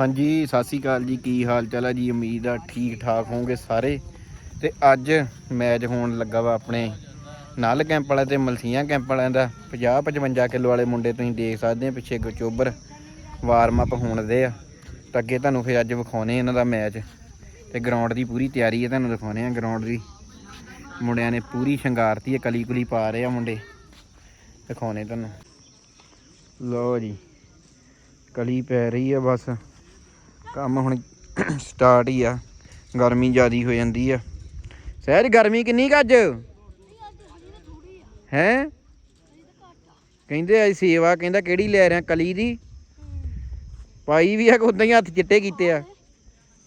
ਹਾਂਜੀ, ਸਤਿ ਸ੍ਰੀ ਅਕਾਲ ਜੀ। ਕੀ ਹਾਲ ਚਾਲ ਹੈ ਜੀ? ਉਮੀਦ ਆ ਠੀਕ ਠਾਕ ਹੋਵੋਗੇ ਸਾਰੇ। ਤੇ ਅੱਜ ਮੈਚ ਹੋਣ ਲੱਗਾ ਵਾ ਆਪਣੇ ਨਲ ਕੈਂਪ ਵਾਲਿਆਂ ਤੇ ਮਲਸੀਆਂ ਕੈਂਪ ਵਾਲਿਆਂ ਦਾ। 50 55 ਕਿਲੋ ਵਾਲੇ ਮੁੰਡੇ ਤੁਸੀਂ ਦੇਖ ਸਕਦੇ ਆ, ਪਿੱਛੇ ਗਚੋਬਰ ਵਾਰਮ ਅਪ ਹੋਣ ਦੇ ਆ। ਤਾਂ ਅੱਗੇ ਤੁਹਾਨੂੰ ਫਿਰ ਅੱਜ ਵਿਖਾਉਣੇ ਇਹਨਾਂ ਦਾ ਮੈਚ। ਤੇ ਗਰਾਊਂਡ ਦੀ ਪੂਰੀ ਤਿਆਰੀ ਹੈ ਤੁਹਾਨੂੰ ਦਿਖਾਉਣੇ ਆ ਗਰਾਊਂਡ ਦੀ। ਮੁੰਡਿਆਂ ਨੇ ਪੂਰੀ ਸ਼ਿੰਗਾਰਤੀ ਹੈ ਕਲੀ ਕੁਲੀ ਪਾ ਰਹੇ ਆ ਮੁੰਡੇ। ਦਿਖਾਉਣੇ ਤੁਹਾਨੂੰ। ਲਓ ਜੀ, ਕਲੀ ਪੈ ਰਹੀ ਆ ਬਸ। ਕੰਮ ਹੁਣ ਸਟਾਰਟ ਹੀ ਆ। ਗਰਮੀ ਜ਼ਿਆਦੀ ਹੋ ਜਾਂਦੀ ਆ। ਸਹਿਜ, ਗਰਮੀ ਕਿੰਨੀ ਕੁ ਅੱਜ? ਹੈ? ਕਹਿੰਦੇ ਅੱਜ ਸੇਵਾ, ਕਹਿੰਦਾ ਕਿਹੜੀ ਲੈ ਰਿਆ ਕਲੀ ਦੀ? ਪਾਈ ਵੀ ਆ ਕਿ ਉਦਾਂ ਹੀ ਹੱਥ ਚਿੱਟੇ ਕੀਤੇ ਆ?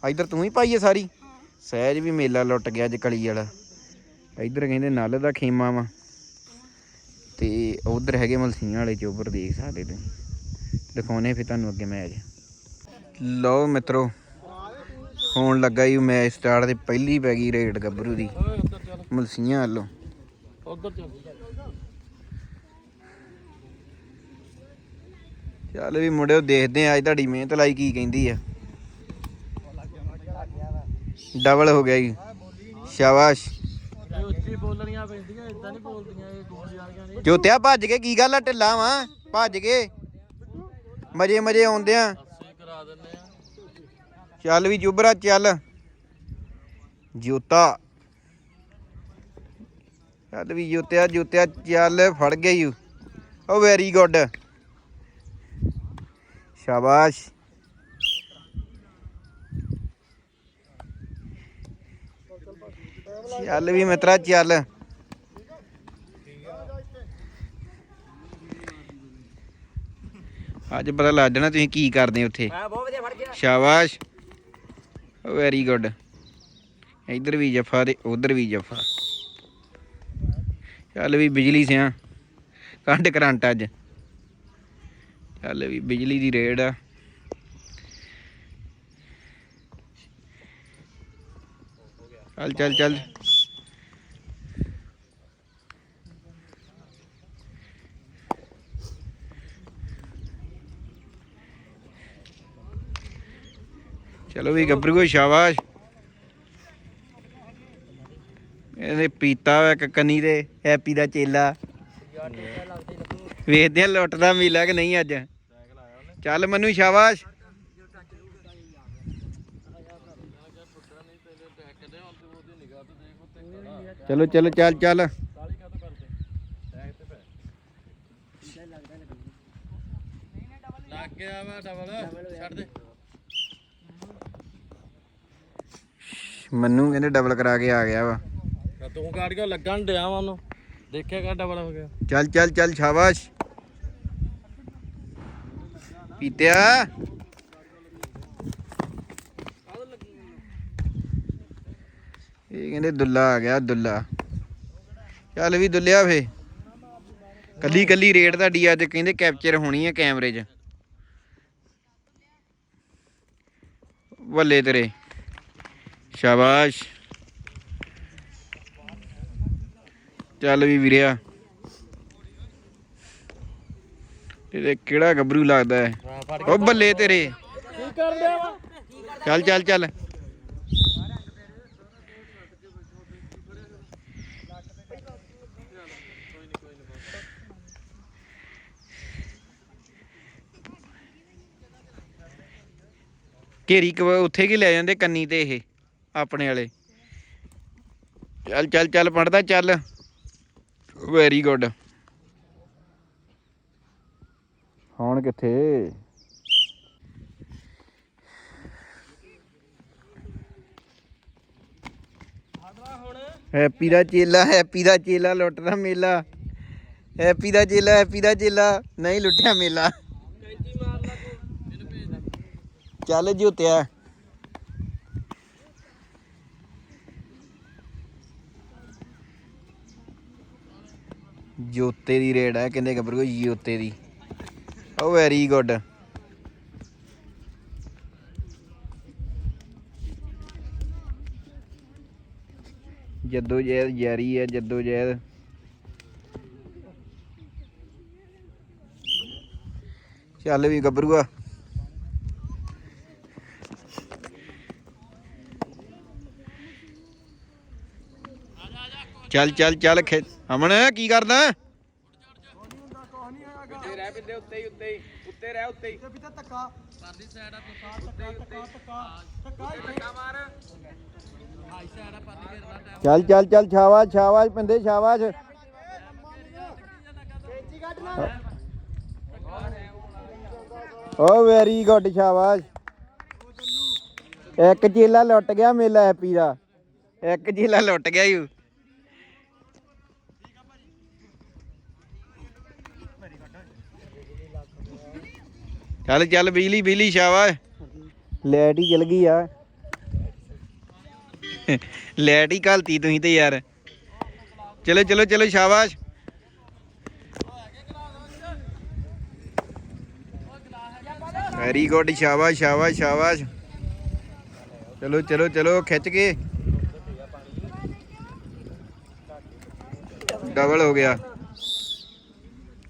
ਇਧਰ ਤੂੰ ਹੀ ਪਾਈ ਆ ਸਾਰੀ? ਸਹਿਜ ਵੀ ਮੇਲਾ ਲੁੱਟ ਗਿਆ ਅੱਜ ਕਲੀ ਵਾਲਾ। ਇਧਰ ਕਹਿੰਦੇ ਨਲ ਦਾ ਖੇਮਾ ਵਾ। ਤੇ ਉਧਰ ਹੈਗੇ ਮਲਸੀਆਂ ਵਾਲੇ ਚੋਬਰ ਦੇਖ ਸਕਦੇ ਤੁਸੀਂ। ਦਿਖਾਉਣੇ ਫਿਰ ਤੁਹਾਨੂੰ ਅੱਗੇ ਮੈਚ ਲਓ ਮਿੱਤਰੋ, ਹੋਣ ਲੱਗਾ ਹੀ ਮੈਚ ਸਟਾਰਟ ਤੇ ਪਹਿਲੀ ਪੈ ਗਈ ਰੇਡ ਗੱਭਰੂ ਦੀ, ਮਲਸੀਆਂ ਵੱਲੋਂ। ਚੱਲ ਚੱਲ ਵੀ ਮੁੰਡਿਓ, ਦੇਖਦੇ ਆ ਅੱਜ ਤੁਹਾਡੀ ਮਿਹਨਤ ਲਾਈ ਕੀ ਕਹਿੰਦੀ ਆ। ਡਬਲ ਹੋ ਗਿਆ ਜੀ। ਸ਼ਾਬਾਸ਼। ਉੱਚੀ ਬੋਲਣੀਆਂ ਪੈਂਦੀਆਂ ਇਦਾਂ ਨਹੀਂ ਬੋਲਦੀਆਂ ਇਹ ਦੂਜੀ ਵਾਲੀਆਂ ਨੇ ਜੋਤਿਆ ਭੱਜ ਕੇ, ਕੀ ਗੱਲ ਆ, ਢਿੱਲਾ ਵਾਂ? ਭੱਜ ਕੇ। ਮਜੇ ਮਜੇ ਆਉਂਦੇ ਆ। ਚੱਲ ਵੀ ਜੁਬਰਾ ਚੱਲ। ਜੋਤਾ। ਚੱਲ ਵੀ ਜੋਤਿਆ ਜੋਤਿਆ ਚੱਲ ਫੜ ਗਿਆ ਯੂ ਓ ਵੈਰੀ ਗੁੱਡ ਸ਼ਾਬਾਸ਼। ਚੱਲ ਵੀ ਮਿੱਤਰਾ ਚੱਲ। ਅੱਜ ਪਤਾ ਲੱਗ ਜਾਣਾ ਤੁਸੀਂ ਕੀ ਕਰਦੇ ਉੱਥੇ। ਮੈਂ ਬਹੁਤ ਵਧੀਆ ਫੜ ਗਿਆ ਸ਼ਾਬਾਸ਼। ਵੈਰੀ ਗੁੱਡ ਇੱਧਰ ਵੀ ਜਫਾ ਤੇ ਉਧਰ ਵੀ ਜਫਾ। ਚੱਲ ਵੀ ਬਿਜਲੀ ਸਿਆ। ਕੱਢ ਕਰੰਟ ਅੱਜ। ਚੱਲ ਵੀ ਬਿਜਲੀ ਦੀ ਰੇਡ ਆ। ਚੱਲ ਚੱਲ ਚੱਲ। ਚਲੋ ਵੀ ਗੱਭਰੂ ਸ਼ਾਬਾਸ਼। ਇਹਨੇ ਪੀਤਾ ਵਾ ਇੱਕ ਕੰਨੀ ਤੇ ਹੈਪੀ ਦਾ ਚੇਲਾ। ਵੇਖਦੇ ਆ ਲੁੱਟਦਾ ਮੇਲਾ ਕਿ ਨਹੀਂ ਅੱਜ। ਚੱਲ ਮੈਨੂੰ ਸ਼ਾਬਾਸ਼। ਚਲੋ ਚਲੋ ਚੱਲ ਚੱਲ। ਲੱਗ ਗਿਆ ਵਾ ਡਬਲ ਛੱਡ ਦੇ। ਮੈਨੂੰ ਕਹਿੰਦੇ ਡਬਲ ਕਰਾ ਕੇ ਆ ਗਿਆ ਵਾ। ਤਾਂ ਕਾੜ ਕੇ ਲੱਗਣ ਡਿਆ ਵਾ ਉਹਨੂੰ? ਦੇਖਿਆ ਕਾ ਡਬਲ ਹੋ ਗਿਆ? ਚੱਲ ਚੱਲ ਚੱਲ ਸ਼ਾਬਾਸ਼। ਪੀਤਿਆ? ਇਹ ਕਹਿੰਦੇ ਦੁੱਲਾ ਆ ਗਿਆ ਦੁੱਲਾ। ਚੱਲ ਵੀ ਦੁੱਲਿਆ ਫੇ। ਕੱਲੀ ਕੱਲੀ ਰੇਟ ਤੁਹਾਡੀ ਅੱਜ ਕਹਿੰਦੇ ਕੈਪਚਰ ਹੋਣੀ ਹੈ ਕੈਮਰੇ 'ਚ। ਵੱਲੇ ਤੇਰੇ। ਸ਼ਾਬਾਸ਼। ਚੱਲ ਵੀ ਵੀਰਿਆ ਇਹਦੇ ਕਿਹੜਾ ਗੱਭਰੂ ਲੱਗਦਾ ਹੈ? ਉਹ ਬੱਲੇ ਤੇਰੇ। ਕੀ ਕਰਨ ਡਿਆ ਚੱਲ ਚੱਲ ਚੱਲ। ਘੇਰੀ ਉੱਥੇ ਕੀ ਲੈ ਜਾਂਦੇ ਕੰਨੀ ਤੇ ਇਹ? ਆਪਣੇ ਵਾਲੇ। ਚੱਲ ਚੱਲ ਚੱਲ ਪੜਦਾ ਚੱਲ। ਵੈਰੀ ਗੁੱਡ ਹੁਣ ਕਿੱਥੇ? ਹੈਪੀ ਦਾ ਚੇਲਾ ਹੈਪੀ ਦਾ ਚੇਲਾ, ਲੁੱਟਦਾ ਮੇਲਾ। ਹੈਪੀ ਦਾ ਚੇਲਾ ਹੈਪੀ ਦਾ ਚੇਲਾ। ਨਹੀਂ ਲੁੱਟਿਆ ਮੇਲਾ। ਚੱਲ ਜੁੱਤਿਆ ਜੋਤੇ ਦੀ ਰੇਡ ਹੈ ਕਹਿੰਦੇ ਗੱਭਰੂ ਜੋਤੇ ਦੀ। ਓ ਵੈਰੀ ਗੁੱਡ ਜੱਦੋ ਜੈਦ ਜਾਰੀ ਹੈ ਜੱਦੋ ਜਹਿਦ ਚੱਲ ਵੀ ਗੱਭਰੂਆ ਚੱਲ ਚੱਲ ਚੱਲ ਅਮਨ, ਕੀ ਕਰਦਾ? ਉੱਤੇ ਰਹਿ ਪਿੰਦੇ ਉੱਤੇ ਹੀ ਉੱਤੇ ਹੀ ਉੱਤੇ ਰਹਿ ਉੱਤੇ ਹੀ। ਵੀ ਤਾਂ ਧੱਕਾ। ਪਰਲੀ ਸਾਈਡ ਆ ਧੱਕਾ ਧੱਕਾ ਧੱਕਾ ਧੱਕਾ ਧੱਕਾ ਮਾਰ। ਹਾਈ ਸਾਈਡ ਆ ਪਰਲੀ ਘੇਰਨਾ ਟਾਈਮ ਚੱਲ ਚੱਲ ਚੱਲ ਸ਼ਾਬਾਸ਼ ਸ਼ਾਬਾਸ਼ ਪਿੰਦੇ ਸ਼ਾਬਾਸ਼। ਕੈਂਚੀ ਕੱਢ ਲੈ। ਓ ਵੈਰੀ ਗੁੱਡ ਸ਼ਾਬਾਸ਼। ਇੱਕ ਚੀਲਾ ਲੁੱਟ ਗਿਆ ਮੇਲਾ ਹੈਪੀ ਦਾ। ਇੱਕ ਚੀਲਾ ਲੁੱਟ ਗਿਆ ਯੂ। ਚੱਲ ਚੱਲ ਬਿਜਲੀ ਬਿਜਲੀ ਸ਼ਾਬਾਸ਼। ਲੈਟ ਹੀ ਚਲ ਗਈ ਆ। ਲੈਟ ਹੀ ਘਲਤੀ ਤੁਸੀਂ ਤੇ ਯਾਰ। ਚਲੋ ਚਲੋ ਚਲੋ ਸ਼ਾਬਾਸ਼। ਵੈਰੀ ਗੁੱਡ ਸ਼ਾਬਾਸ਼ ਸ਼ਾਬਾਸ਼ ਸ਼ਾਬਾਸ਼। ਚਲੋ ਚਲੋ ਚਲੋ ਖਿੱਚ ਕੇ। ਡਬਲ ਹੋ ਗਿਆ।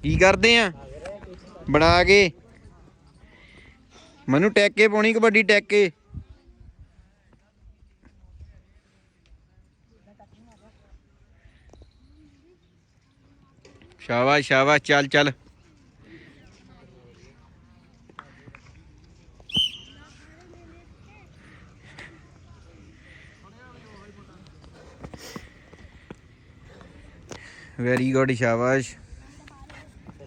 ਕੀ ਕਰਦੇ ਆ? ਬਣਾ ਕੇ। ਮੈਨੂੰ ਟੈਕੇ ਪਾਉਣੀ ਕਬੱਡੀ ਟੈਕੇ। ਕੇ ਸ਼ਾਬਾਸ਼ ਸ਼ਾਬਾਸ਼, ਚੱਲ ਚੱਲ। ਵੈਰੀ ਗੁੱਡ ਸ਼ਾਬਾਸ਼।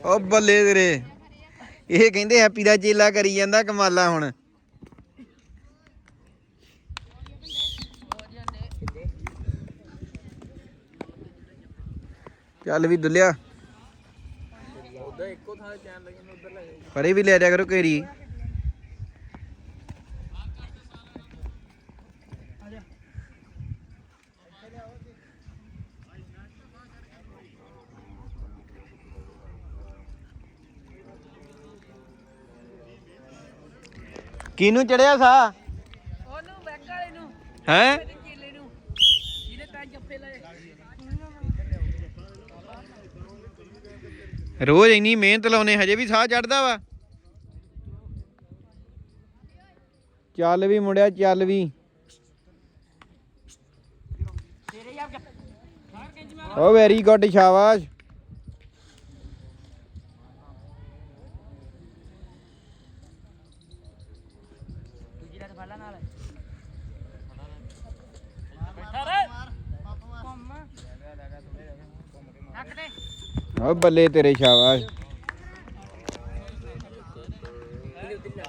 ਓ ਬੱਲੇ ਤੇਰੇ। ਇਹ ਕਹਿੰਦੇ ਹੈਪੀ ਦਾ ਚੇਲਾ ਕਰੀ ਜਾਂਦਾ ਕਮਾਲਾ ਹੁਣ। ਚੱਲ ਵੀ ਦੁੱਲਿਆ। ਉਧਰ ਇੱਕੋ ਥਾਂ ਤੇ ਚੈਨ ਲੱਗੀ ਨੂੰ ਉਧਰ ਲੈ ਜਾਓ ਪਰੇ ਵੀ ਲੈ ਜਾ ਕਰੋ ਘੇਰੀ। ਕਿਨੂੰ ਚੜਿਆ ਸਾ? ਉਹਨੂੰ ਬੈਕ ਵਾਲੇ ਨੂੰ। ਹੈ? ਤੇ ਚੀਲੇ ਨੂੰ। ਜਿਹਨੇ ਤਾਂ ਜੱਫੇ ਲਏ। ਰੋਜ਼ ਇੰਨੀ ਮਿਹਨਤ ਲਾਉਨੇ ਹਜੇ ਵੀ ਸਾਹ ਚੜਦਾ ਵਾ? ਚੱਲ ਵੀ ਮੁੰਡਿਆ ਚੱਲ ਵੀ। ਓ ਵੈਰੀ ਗੁੱਡ ਸ਼ਾਬਾਸ਼। ਦੂਜੀ ਦਾ ਫਾਲਾ ਨਾਲ। ਬੈਠਾ ਰੇ ਘੁੰਮ ਰੱਖ ਦੇ। ਓ ਬੱਲੇ ਤੇਰੇ ਸ਼ਾਬਾਸ਼।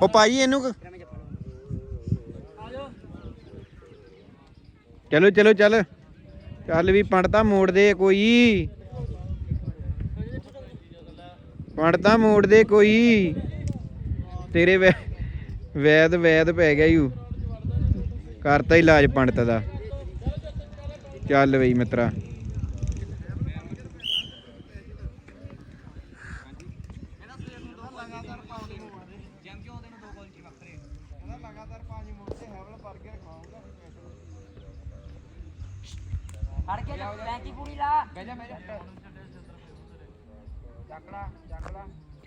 ਓ ਭਾਈ ਇਹਨੂੰ ਕ- ਚਲੋ ਚਲੋ ਚੱਲ। ਚੱਲ ਵੀ ਪੰਡਤਾ ਮੋੜ ਦੇ ਕੋਈ। ਪੰਡਤਾ ਮੋੜ ਦੇ ਕੋਈ। ਤੇਰੇ ਵੈ- ਵੈਦ ਵੈਦ ਪੈ ਗਿਆ ਯੂ ਕਰਤਾ ਇਲਾਜ ਪੰਡਤ ਦਾ। ਚੱਲ ਬਈ ਮਿੱਤਰਾ।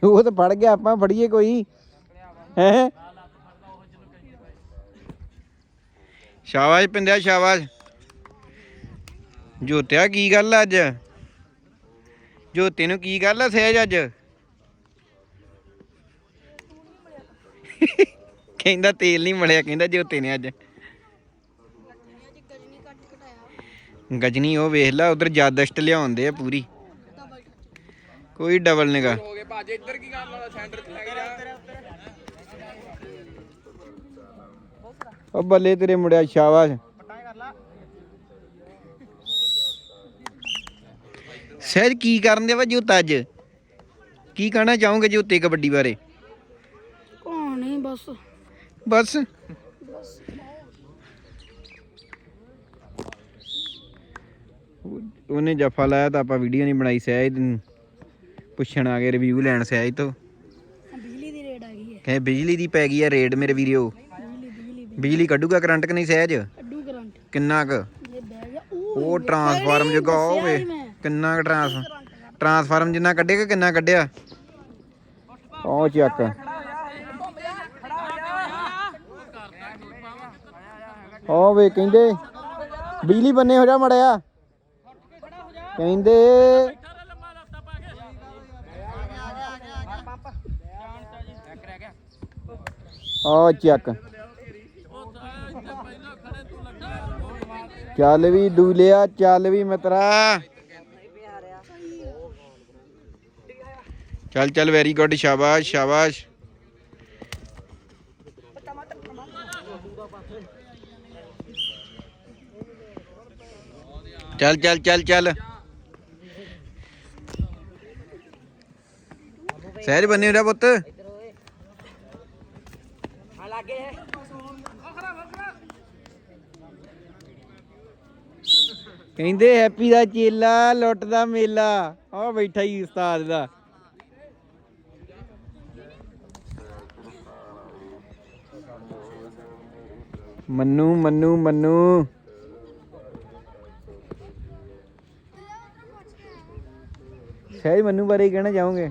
ਉਹ ਤਾਂ ਫੜ ਗਿਆ ਆਪਾਂ ਫੜੀਏ ਕੋਈ। ਹੈ? ਸ਼ਾਬਾਸ਼ ਪਿੰਦਿਆ ਸ਼ਾਬਾਸ਼। ਜੋਤਿਆ, ਕੀ ਗੱਲ ਅੱਜ? ਜੋਤੇ ਨੂੰ ਕੀ ਗੱਲ ਆ ਸਹਿਜ ਅੱਜ? ਕਹਿੰਦਾ ਤੇਲ ਨਹੀਂ ਮੜਿਆ ਕਹਿੰਦਾ ਜੋਤੇ ਨੇ ਅੱਜ। ਗਜਨੀ ਉਹ ਵੇਖ ਲੈ, ਉਧਰ ਜਾਦਸ਼ਟ ਲਿਆਉਂਦੇ ਆ ਪੂਰੀ। ਕੋਈ ਡਬਲ ਨਿਗਾ ਹੋ ਗਏ ਭਾਜੀ ਇੱਧਰ ਕੀ ਕਰਨ ਸੈਂਟਰ ਤੇ ਲੈ ਜਾ ਉਹ ਬੱਲੇ ਤੇਰੇ ਮੁੰਡਿਆ ਸ਼ਾਬਾਸ਼। ਸਹਿਜ ਕੀ ਕਰਨ ਦੇ ਵਾ ਜੋਤਾ ਅੱਜ? ਕੀ ਕਹਿਣਾ ਚਾਹੋਗੇ ਜੋਤੇ ਕਬੱਡੀ ਬਾਰੇ? ਕੋਣ ਨਹੀਂ ਬਸ। ਬਸ। ਉਹ- ਉਹਨੇ ਜਫਾ ਲਾਇਆ ਤਾਂ ਆਪਾਂ ਵੀਡੀਓ ਨਹੀਂ ਬਣਾਈ ਸਹਿਜ ਨੂੰ। ਪੁੱਛਣ ਆ ਗਏ ਰਿਵਿਊ ਲੈਣ ਸਹਿਜ ਤੋਂ। ਬਿਜਲੀ ਦੀ ਰੇਡ ਆ ਗਈ ਹੈ। ਕਹੇ ਬਿਜਲੀ ਦੀ ਪੈ ਗਈ ਆ ਰੇਡ ਮੇਰੇ ਵੀਡੀਓ ਬਿਜਲੀ ਕੱਢੂਗਾ ਕਰੰਟ ਕਿ ਨਹੀਂ ਸਹਿਜ? ਅੱਡੂ ਕਰੰਟ। ਕਿੰਨਾ ਕੁ? ਇਹ ਬਹਿ ਗਿਆ ਉਹ ਉਹ ਟਰਾਂਸਫਾਰਮ ਜਗਾ ਹੋਵੇ ਕਿੰਨਾ ਕੁ ਟਰਾਂਸ ਟਰਾਂਸਫਾਰਮ ਜਿੰਨਾ ਕੱਢੇ ਕਿ ਕਿੰਨਾ ਕੱਢਿਆ? ਉਹ ਚੱਕ। ਉਹ ਵੇ ਕਹਿੰਦੇ ਬਿਜਲੀ ਬੰਨੇ ਹੋ ਜਾ ਮੜਿਆ। ਕਹਿੰਦੇ ਆ ਚੱਕ। ਚੱਲ ਵੀ ਡੂਲਿਆ ਚੱਲ ਵੀ ਮਿੱਤਰਾ। ਚੱਲ ਚੱਲ ਵੈਰੀ ਗੁੱਡ ਸ਼ਾਬਾਸ਼ ਸ਼ਾਬਾਸ਼। ਚੱਲ ਚੱਲ ਚੱਲ ਚੱਲ। ਸਹਿਜ ਬੰਨੇ ਰਿਹਾ ਪੁੱਤ। ਕਹਿੰਦੇ ਹੈਪੀ ਦਾ ਚੇਲਾ, ਲੁੱਟ ਦਾ ਮੇਲਾ। ਆ ਬੈਠਾ ਹੀ ਉਸਤਾਦ ਦਾ। ਮੰਨੂ ਮੰਨੂ ਮੰਨੂ। ਸ਼ਾਇਦ ਮੰਨੂ ਬਾਰੇ ਕਹਿਣਾ ਚਾਹੋਗੇ?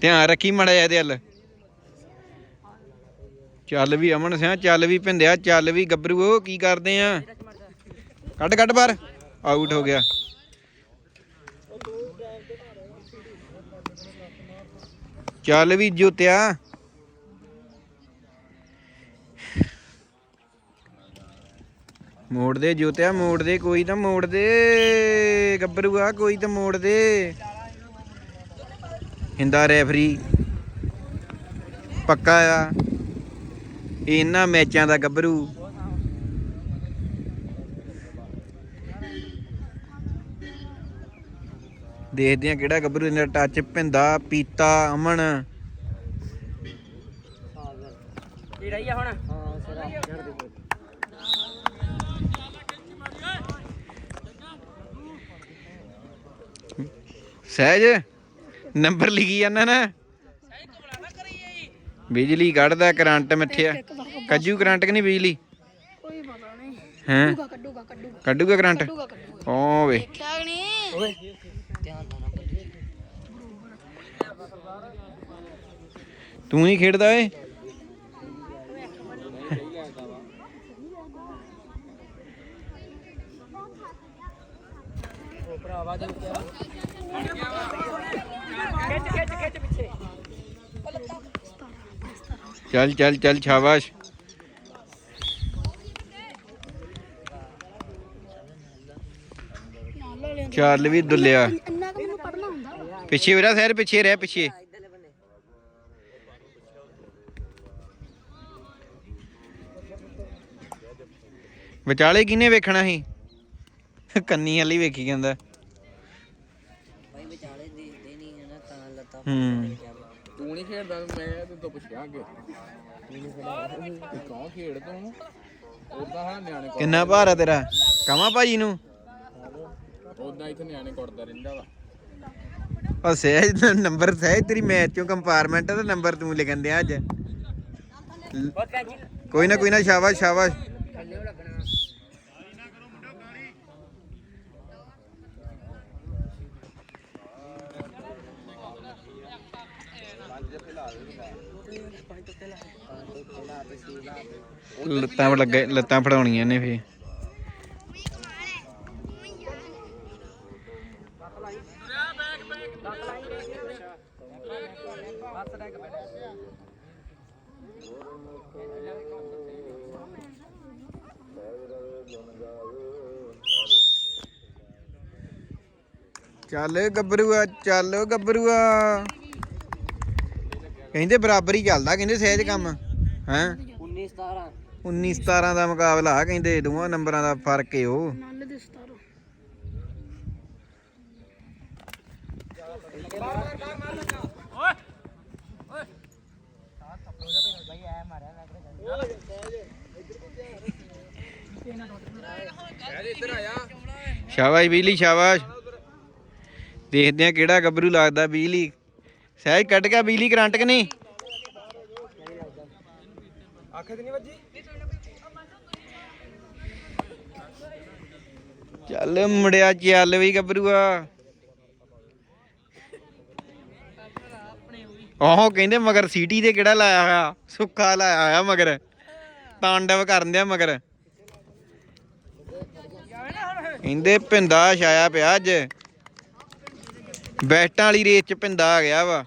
ਧਿਆਨ ਰੱਖੀ ਮੜਾ ਇਹਦੇ ਹੱਲ ਚੱਲ ਵੀ ਅਮਨ ਸਿਆ ਚੱਲ ਵੀ ਭਿੰਦਿਆ ਚੱਲ ਵੀ ਗੱਭਰੂ ਉਹ ਕੀ ਕਰਦੇ ਆ? ਕੱਢ ਕੱਢ ਬਾਹਰ। ਆਊਟ ਹੋ ਗਿਆ। ਚੱਲ ਵੀ ਜੁੱਤਿਆ। ਮੋੜ ਦੇ ਜੁੱਤਿਆ, ਮੋੜ ਦੇ, ਕੋਈ ਤਾਂ ਮੋੜ ਦੇ। ਗੱਭਰੂਆ, ਕੋਈ ਤਾਂ ਮੋੜ ਦੇ। ਹਿੰਦਾ ਰੈਫਰੀ। ਪੱਕਾ ਆ। ਇਹਨਾਂ ਮੈਚਾਂ ਦਾ ਗੱਭਰੂ। ਦੇਖਦੇ ਆ ਕਿਹੜਾ ਗੱਭਰੂ ਇਹਨਾਂ ਦਾ ਟੱਚ ਭਿੰਦਾ, ਪੀਤਾ, ਅਮਨ। ਰਹੀ ਆ ਹੁਣ? ਸਹਿਜ ਨੰਬਰ ਲਿਖੀ ਜਾਂਦਾ ਨਾ। ਬਿਜਲੀ ਕੱਢਦਾ ਕਰੰਟ ਮਿੱਠਿਆ। ਕੱਜੂ ਕਰੰਟ ਕਿ ਨਹੀਂ ਬਿਜਲੀ? ਕੋਈ ਪਤਾ ਨਹੀਂ। ਹੈਂ? ਕੱਢੂਗਾ ਕੱਢੂਗਾ ਕੱਢੂਗਾ। ਕੱਢੂਗਾ ਕਰੰਟ? ਓ ਵੇ। ਧਿਆਨ ਨਾਲ ਤੂੰ ਨਹੀਂ ਖੇਡਦਾ ਏ ਖਿੱਚ ਚੱਲ ਚੱਲ ਚੱਲ ਸ਼ਾਬਾਸ਼ ਨਾਲ ਲੈ ਲਿਆ ਚੱਲ ਵੀ ਦੁੱਲਿਆ ਇੰਨਾ ਕੁ ਮੈਨੂੰ ਪੜਨਾ ਹੁੰਦਾ ਵਾ। ਪਿੱਛੇ ਵੀਰਾ ਸਹਿਰ ਪਿੱਛੇ ਰਹਿ ਪਿੱਛੇ ਵਿਚਾਲੇ ਕਿਹਨੇ ਵੇਖਣਾ ਸੀ? ਕੰਨੀ ਵਾਲੀ ਵੇਖੀ ਜਾਂਦਾ। ਭਾਈ ਵਿਚਾਲੇ ਦੇਖਦੇ ਨਹੀਂ ਹੈ ਨਾ ਤਾਂ ਲੱਤਾਂ ਹੂੰ। ਤੂੰ ਨਹੀਂ ਖੇਡਦਾ ਮੈਂ ਤੇ ਤੋਂ ਪੁੱਛਿਆ ਅੱਗੇ। ਤੂੰ ਕੌਣ ਖੇਡ ਤੂੰ? ਉਦਾਂ ਹਾਂ ਨਿਆਣੇ ਕਿੰਨਾ ਭਾਰ ਆ ਤੇਰਾ? ਕਮਾ ਭਾਜੀ ਨੂੰ? ਉਦਾਂ ਇੱਥੇ ਨਿਆਣੇ ਕੁੱਟਦਾ ਰਹਿੰਦਾ ਵਾ। ਉਹ ਸਹਿਜ ਦਾ ਨੰਬਰ ਸਹਿਜ ਤੇਰੀ ਮੈਚ ਚੋਂ ਕੰਪਾਰਟਮੈਂਟ ਦਾ ਨੰਬਰ ਤੂੰ ਲਿਖਣ ਦਿਆ ਅੱਜ। ਕੋਈ ਨਾ ਕੋਈ ਨਾ ਸ਼ਾਬਾਸ਼ ਸ਼ਾਬਾਸ਼। ਲੱਤਾਂ ਲੱਗੇ ਲੱਤਾਂ ਫੜਾਉਣੀਆਂ ਨੇ ਫੇ ਚੱਲ ਗੱਭਰੂਆ ਚੱਲ ਗੱਭਰੂਆ। ਕਹਿੰਦੇ ਬਰਾਬਰ ਹੀ ਚੱਲਦਾ ਕਹਿੰਦੇ ਸਹਿਜ ਕੰਮ ਹੈਂ? 19 17 19 17 ਦਾ ਮੁਕਾਬਲਾ ਆ ਕਹਿੰਦੇ ਦੋਵਾਂ ਨੰਬਰਾਂ ਦਾ ਫ਼ਰਕ ਏ ਉਹ। ਨਾਲ ਦੇ 17 ਸ਼ਾਬਾਸ਼ ਬਿਜਲੀ ਸ਼ਾਬਾਸ਼। ਦੇਖਦੇ ਆ ਕਿਹੜਾ ਗੱਭਰੂ ਲੱਗਦਾ ਬਿਜਲੀ। ਸਹਿਜ ਕੱਢ ਗਿਆ ਬਿਜਲੀ ਕਰੰਟ ਕਿ ਨਹੀਂ? ਅੱਖ ਤੇ ਨਹੀਂ ਵੱਜੀ? ਚੱਲ ਮੁੰਡਿਆ ਚੱਲ ਵੀ ਗੱਭਰੂਆ। ਆਹੋ ਕਹਿੰਦੇ ਮਗਰ ਸੀਟੀ ਤੇ ਕਿਹੜਾ ਲਾਇਆ ਹੋਇਆ? ਸੁੱਕਾ ਲਾਇਆ ਹੋਇਆ ਮਗਰ। ਤਾਂਡਵ ਕਰਨ ਦਿਆ ਮਗਰ। ਕਹਿੰਦੇ ਪਿੰਦਾ ਛਾਇਆ ਪਿਆ ਅੱਜ। ਬੈਟਾਂ ਵਾਲੀ ਰੇਸ ਚ ਪਿੰਦਾ ਆ ਗਿਆ ਵਾ।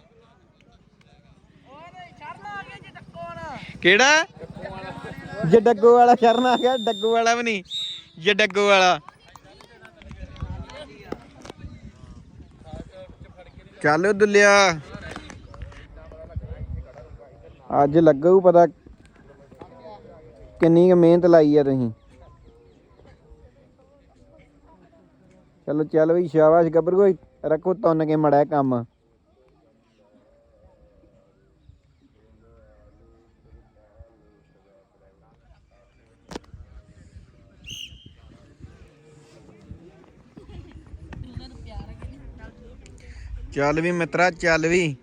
ਕਿਹੜਾ? ਜੇ ਡੱਗੋ ਵਾਲਾ ਸ਼ਰਨ ਆ ਗਿਆ ਡੱਗੋ ਵਾਲਾ ਵੀ ਨਹੀਂ ਜੇ ਡੱਗੋ ਵਾਲਾ। ਚੱਲ ਦੁੱਲਿਆ। ਅੱਜ ਲੱਗੂ ਪਤਾ ਕਿੰਨੀ ਕੁ ਮਿਹਨਤ ਲਾਈ ਆ ਤੁਸੀਂ। ਚਲੋ ਚੱਲ ਵੀ ਸ਼ਾਬਾਸ਼ ਗੱਭਰੂ ਕੋਈ ਰੱਖੋ ਤੁੰਨ ਕੇ ਮੜਾ ਕੰਮ। ਚੱਲ ਵੀ ਮਿੱਤਰਾ ਚੱਲ ਵੀ।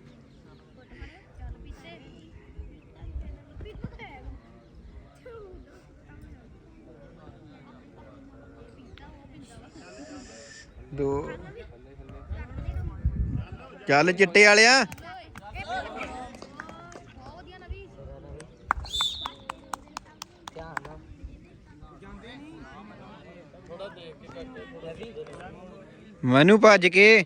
ਚੱਲ ਚਿੱਟੇ ਵਾਲਿਆ। ਮਨੂ ਭੱਜ ਕੇ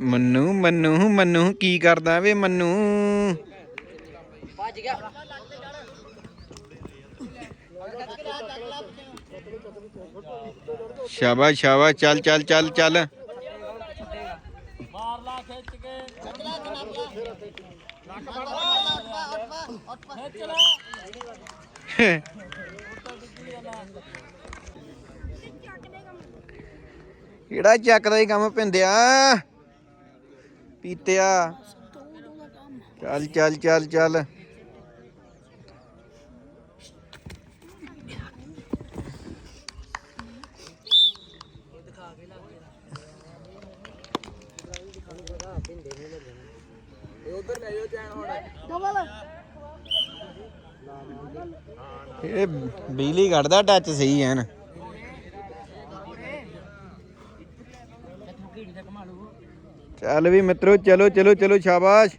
ਮੰਨੂ ਮੰਨੂ ਮੰਨੂ ਕੀ ਕਰਦਾ ਵੇ ਮੰਨੂ? ਭੱਜ ਗਿਆ। ਸ਼ਾਬਾਸ਼ ਸ਼ਾਬਾਸ਼ ਚੱਲ ਚੱਲ ਚੱਲ ਚੱਲ। ਕਿਹੜਾ ਚੱਕਦਾ ਹੀ ਕੰਮ ਪਿੰਦਿਆ ਪੀਤਿਆ। ਚੱਲ ਚੱਲ ਚੱਲ ਚੱਲ। ਇਹ ਬਿਜਲੀ ਕੱਢਦਾ ਟੱਚ ਸਹੀ ਹੈ ਚੱਲ ਵੀ ਮਿੱਤਰੋ, ਚਲੋ ਚਲੋ ਚਲੋ, ਸ਼ਾਬਾਸ਼।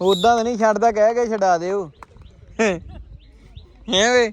ਉਦਾਂ ਤਾਂ ਨਹੀਂ ਛੱਡਦਾ, ਕਹਿ ਕੇ ਛਡਾ ਦਿਓ। ਹੈ? ਵੇ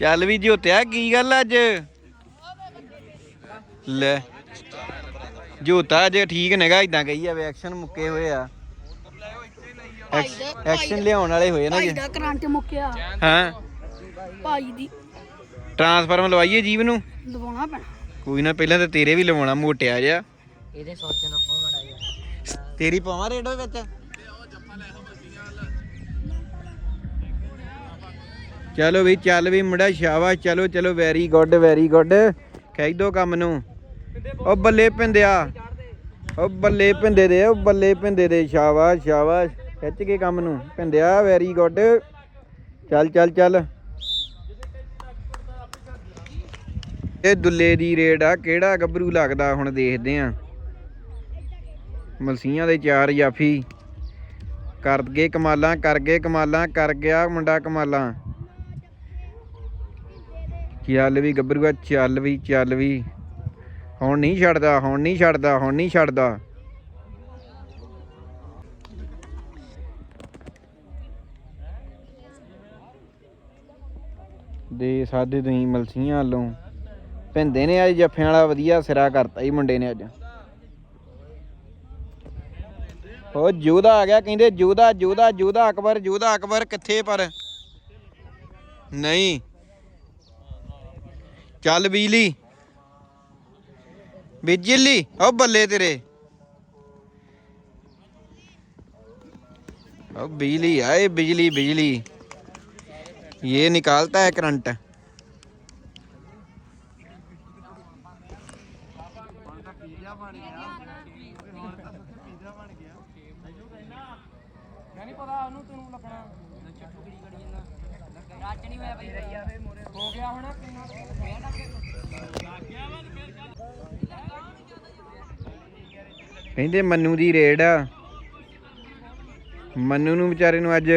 ਚੱਲ ਵੀ ਜੋਤਿਆ ਕੀ ਗੱਲ ਅੱਜ? ਲੈ ਜੋਤਾ ਅੱਜ ਠੀਕ ਨੇਗਾ ਇਦਾਂ ਕਹੀ ਜਾਵੇ ਐਕਸ਼ਨ ਮੁੱਕੇ ਹੋਏ ਆ। ਐਕਸ਼ਨ ਲਿਆਉਣ ਵਾਲੇ ਹੋਏ ਨਾ ਭਾਈ ਜੀ ਦਾ ਕਰੰਟ ਮੁੱਕਿਆ। ਹਾਂ? ਭਾਈ ਦੀ ਟਰਾਂਸਫਾਰਮ ਲਵਾਈਏ ਜੀਵ ਨੂੰ? ਲਵਾਉਣਾ ਪੈਣਾ। ਕੋਈ ਨਾ ਪਹਿਲਾਂ ਤਾਂ ਤੇਰੇ ਵੀ ਲਵਾਉਣਾ ਮੋਟਿਆ ਜਿਹਾ। ਇਹਦੇ ਸੋਚਣ ਮੜਾ ਯਾਰ ਤੇਰੀ ਪਾਵਾਂ ਰੇਡੋ ਵਿੱਚ? ਚਲੋ ਵੀ, ਚੱਲ ਵੀ ਮੁੰਡਾ, ਸ਼ਾਬਾਸ਼, ਚਲੋ ਚਲੋ ਵੈਰੀ ਗੁੱਡ ਵੈਰੀ ਗੁੱਡ ਖਿੱਚ ਦੋ ਕੰਮ ਨੂੰ। ਉਹ ਬੱਲੇ ਪਿੰਦਿਆ। ਉਹ ਬੱਲੇ ਪਿੰਦੇ ਦੇ, ਉਹ ਬੱਲੇ ਪਿੰਦੇ ਦੇ, ਸ਼ਾਬਾਸ਼ ਸ਼ਾਬਾਸ਼। ਖਿੱਚ ਕੇ ਕੰਮ ਨੂੰ। ਪਿੰਦਿਆ ਵੈਰੀ ਗੁੱਡ ਚੱਲ ਚੱਲ ਚੱਲ। ਇਹ ਦੁੱਲੇ ਦੀ ਰੇਡ ਆ, ਕਿਹੜਾ ਗੱਭਰੂ ਲੱਗਦਾ ਹੁਣ ਦੇਖਦੇ ਆਂ। ਮਲਸੀਆਂ ਦੇ ਚਾਰ ਜਾਫੀ। ਕਰ ਗਏ ਕਮਾਲਾਂ, ਕਰ ਗਏ ਕਮਾਲਾਂ, ਕਰ ਗਿਆ ਮੁੰਡਾ ਕਮਾਲਾਂ। ਚੱਲ ਵੀ ਗੱਭਰੂਆ ਚੱਲ ਵੀ ਚੱਲ ਵੀ ਹੁਣ ਨਹੀਂ ਛੱਡਦਾ, ਹੁਣ ਨਹੀਂ ਛੱਡਦਾ, ਹੁਣ ਨਹੀਂ ਛੱਡਦਾ। ਦੇ ਸਾਦੇ ਤੁਸੀਂ ਮਲਸੀਆਂ ਵੱਲੋਂ। ਭਿੰਦੇ ਨੇ ਅੱਜ ਜੱਫਿਆਂ ਵਾਲਾ ਵਧੀਆ ਸਿਰਾ ਕਰਤਾ ਹੀ ਮੁੰਡੇ ਨੇ ਅੱਜ। ਉਹ ਜੂਦਾ ਆ ਗਿਆ, ਕਹਿੰਦੇ ਜੂਦਾ ਜੂਦਾ ਜੂਦਾ, ਅਕਬਰ ਜੂਦਾ, ਅਕਬਰ ਕਿੱਥੇ ਪਰ? ਨਹੀਂ। ਚੱਲ ਬਿਜਲੀ ਬਿਜਲੀ ਉਹ ਬੱਲੇ ਤੇਰੇ ਉਹ ਬਿਜਲੀ ਆਏ ਬਿਜਲੀ ਬਿਜਲੀ ये निकालता है करंट ਕਹਿੰਦੇ ਮੰਨੂ ਦੀ ਰੇਡ ਆ। ਮੰਨੂ ਨੂੰ ਵਿਚਾਰੇ ਨੂੰ ਅੱਜ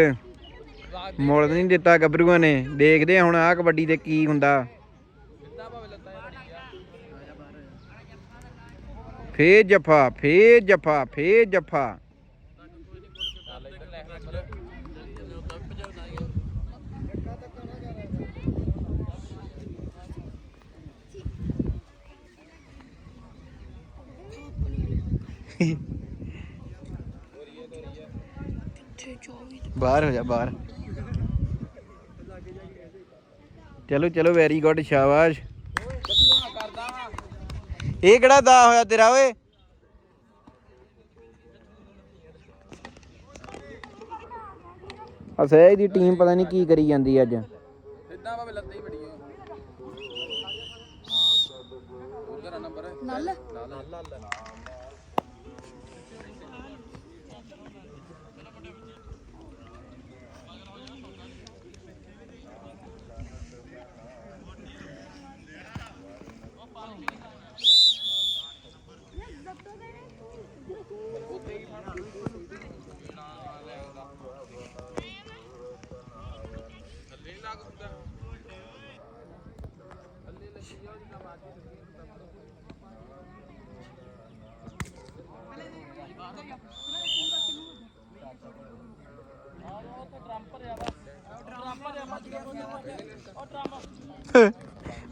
ਮੁੱਲ ਨਹੀਂ ਦਿੱਤਾ ਗੱਭਰੂਆਂ ਨੇ। ਦੇਖਦੇ ਆ ਹੁਣ ਆਹ ਕਬੱਡੀ ਤੇ ਕੀ ਹੁੰਦਾ। ਫੇਰ ਜਫਾ ਫੇਰ ਜਫਾ ਫੇਰ ਜਫਾ। ਬਾਹਰ ਹੋ ਜਾ, ਬਾਹਰ। ਚਲੋ ਚਲੋ ਵੈਰੀ ਗੁੱਡ ਸ਼ਾਬਾਸ਼। ਇਹ ਕਿਹੜਾ ਦਾ ਹੋਇਆ ਤੇਰਾ, ਓਏ? ਅਸਹਿ ਦੀ ਟੀਮ ਪਤਾ ਨਹੀਂ ਕੀ ਕਰੀ ਜਾਂਦੀ ਅੱਜ। ਸਿੱਧਾ ਭਾਵੇਂ ਲੱਤਾਂ ਹੀ ਬੜੀ ਉਧਰ ਨੰਬਰ ਨਲ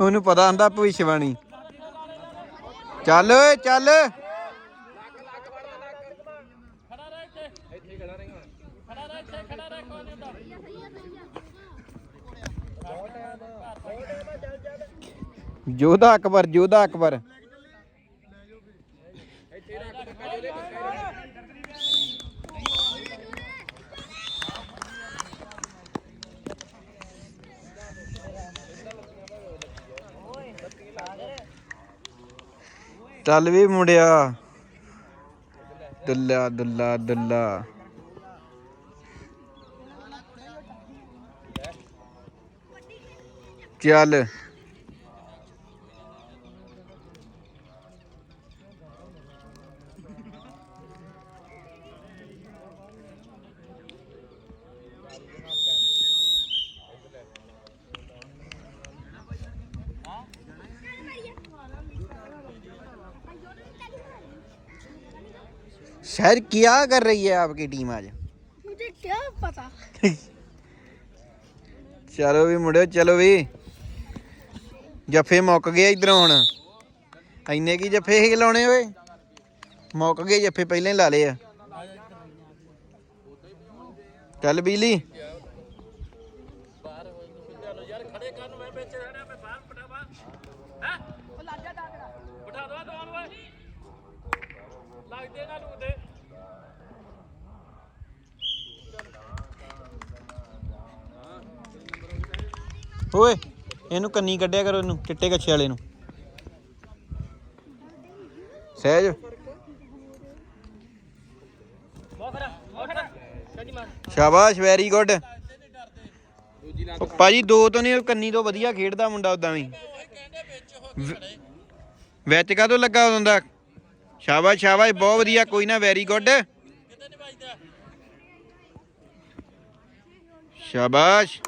ਉਹਨੂੰ ਪਤਾ ਹੁੰਦਾ ਭਵਿੱਖਬਾਣੀ ਚੱਲ ਓਏ ਚੱਲ। ਜੋਧਾ ਅਕਬਰ ਜੋਧਾ ਅਕਬਰ। ਚੱਲ ਵੀ ਮੁੰਡਿਆ। ਦੁੱਲਾ ਦੁੱਲਾ ਦੁੱਲਾ। ਚੱਲ। सर क्या कर रही है आपकी टीम आज मुझे क्या पता ਚਲੋ ਵੀ ਮੁੰਡਿਓ ਚਲੋ ਵੀ ਜੱਫੇ ਮੁੱਕ ਗਏ ਇਧਰੋਂ ਹੁਣ ਇੰਨੇ ਕੀ ਜੱਫੇ ਹੀ ਲਾਉਣੇ ਓਏ ਮੁੱਕ ਗਏ ਜੱਫੇ ਪਹਿਲਾਂ ਹੀ ਲਾ ਲਏ ਆ ਚੱਲ ਬਿਜਲੀ ਓਏ, ਇਹਨੂੰ ਕੰਨੀ ਕੱਢਿਆ ਕਰੋ ਇਹਨੂੰ, ਚਿੱਟੇ ਕੱਛੇ ਵਾਲੇ ਨੂੰ। ਸਹਿਜ। ਸ਼ਾਬਾਸ਼ ਵੈਰੀ ਗੁੱਡ ਉਹ ਭਾਜੀ, ਦੋ ਤੋਂ ਨਹੀਂ ਕੰਨੀ ਤੋਂ ਵਧੀਆ ਖੇਡਦਾ ਮੁੰਡਾ ਉਦਾਂ ਵੀ। ਵ- ਵਿੱਚ ਕਾਹਤੋਂ ਲੱਗਾ ਉਦੋਂ ਦਾ? ਸ਼ਾਬਾਸ਼ ਸ਼ਾਬਾਸ਼, ਬਹੁਤ ਵਧੀਆ, ਕੋਈ ਨਾ ਵੈਰੀ ਗੁੱਡ ਸ਼ਾਬਾਸ਼।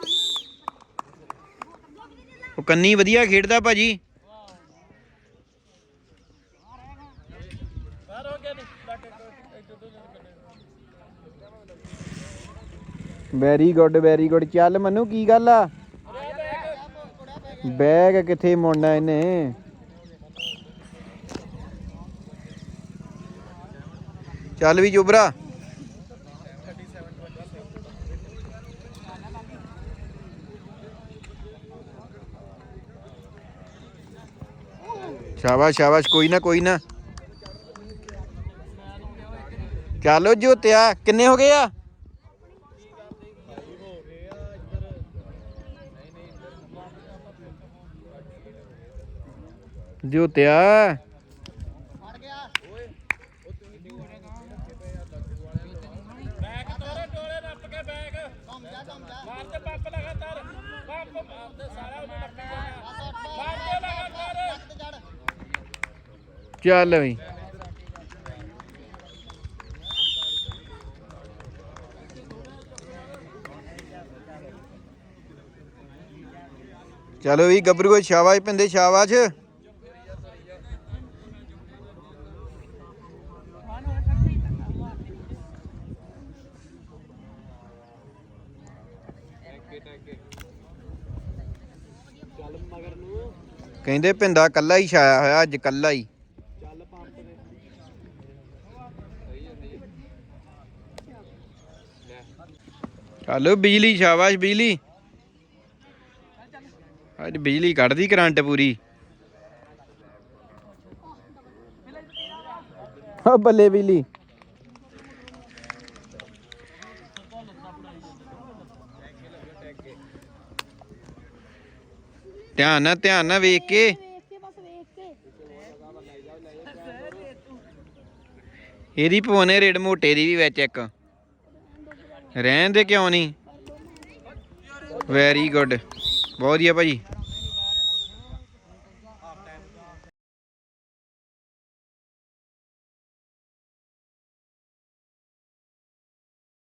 ਉਹ ਕੰਨੀ ਵਧੀਆ ਖੇਡਦਾ ਭਾਜੀ। ਵੈਰੀ ਗੁੱਡ ਵੈਰੀ ਗੁੱਡ ਚੱਲ ਮਨੂ ਕੀ ਗੱਲ ਆ? ਬੈਗ ਕਿੱਥੇ ਮੁੜਨਾ ਇਹਨੇ? ਚੱਲ ਵੀ ਜੁਬਰਾ। ਸ਼ਾਬਾਸ਼ ਸ਼ਾਬਾਸ਼ ਕੋਈ ਨਾ ਕੋਈ ਨਾ ਚਲੋ ਜੋਤਿਆ ਕਿੰਨੇ ਹੋ ਗਏ ਆ ਜੋਤਿਆ ਬੈਗ ਤੋਰੇ ਟੋਲੇ ਨੱਪ ਕੇ ਬੈਗ ਮਾਰ ਤੇ ਪੰਪ ਲਗਾਤਾਰ ਪੰਪ ਮਾਰਦੇ ਸਾਰਾ ਉਹਨੂੰ ਨੱਪੀ ਜਾਣਾ ਮਾਰਦੇ ਲਗਾਤਾਰ ਚੱਲ ਵੀ ਚਲੋ ਵੀ ਗੱਭਰੂ ਸ਼ਾਬਾਸ਼ ਪਿੰਦੇ, ਸ਼ਾਬਾਸ਼। ਕਹਿੰਦੇ ਪਿੰਦਾ ਕੱਲਾ ਹੀ ਛਾਇਆ ਹੋਇਆ, ਅੱਜ ਕੱਲਾ ਹੀ। ਚਲੋ ਬਿਜਲੀ, ਸ਼ਾਬਾਸ਼ ਬਿਜਲੀ। ਅੱਜ ਬਿਜਲੀ ਕੱਢਦੀ ਕਰੰਟ ਪੂਰੀ। ਓ ਬੱਲੇ ਬਿਜਲੀ। ਧਿਆਨ ਨਾਲ ਧਿਆਨ ਨਾਲ ਵੇਖ ਕੇ। ਇਹਦੀ ਪਵਾਉਣੇ ਰੇਡ ਮੋਟੇ ਦੀ ਵੀ ਵਿੱਚ ਇੱਕ। ਰਹਿਣ ਦੇ ਕਿਉਂ ਨਹੀਂ? ਵੈਰੀ ਗੁੱਡ ਬਹੁਤ ਵਧੀਆ ਭਾਜੀ।